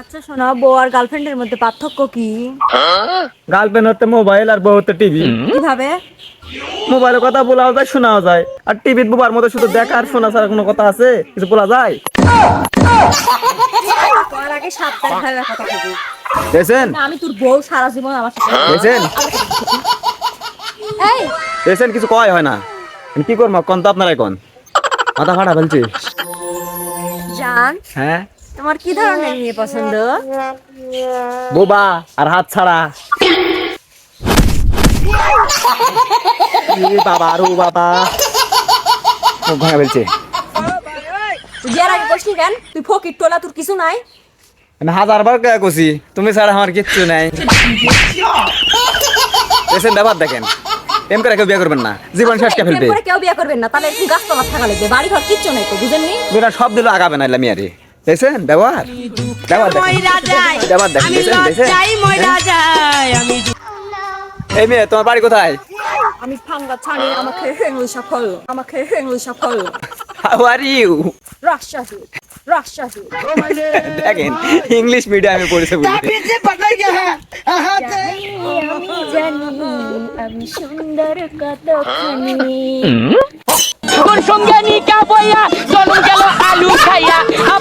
আচ্ছা শোনো। বউ আর গার্লফ্রেন্ডের মধ্যে পার্থক্য কি? গার্লফ্রেন্ড হচ্ছে মোবাইল আর বউ হচ্ছে টিভি কীভাবে? মোবাইলে কথা বলাও যায় শোনাও যায়। আর টিভির বুবার মধ্যে শুধু দেখা আর শোনা ছাড়া কোনো কথা আছে? কিছু বলা যায়? আগে কথা দেখছেন? আমি তোর বউ সারা জীবন আমার সাথে এই। দেখছেন কিছু কয় হয় না। কি করব? কোন তো আপনারাই কোন? মাথা ফাটা ফেলছি। জান। হ্যাঁ? তোমার কি ধরনের মেয়ে পছন্দ? বোবা আর হাত ছাড়া। বাবা আরও বাবা। ও ভাঙা ফেলছে। তুই বিয়ার আগে কইছিস কেন? তুই ফকির টোলা তোর কিছু নাই? আমি হাজার বার কয়া কছি তুমি ছাড়া আমার কিচ্ছু নাই। ব্যাপার দেখেন। এম করে কেউ বিয়ে করবেন না। জীবন শেষ কে ফেলবে। এরপরে কেউ বিয়ে করবেন না তাহলে একটু গাছতলা থাকা লাগবে বাড়ি ঘর কিচ্ছু নাই তো বুঝেননি? দুটা সব দিল আগাবে না এলাম আরে দেখছেন? ব্যবহার। ব্যবহার দেখেন। ব্যবহার দেখেন। দেখছেন? দেখছেন? এই মেয়ে তোমার বাড়ি কোথায়? আমি ফাঙ্গা ছাড়ি আমাকে হেঙ্গুল সফল আমাকে হেঙ্গুল সফল how are you Rajshahi Rajshahi. দেখেন ইংলিশ মিডিয়ামে পড়েছে বুঝলি। আমি জানি আমি সুন্দর কতখানি কোন সঙ্গে নিকা বইয়া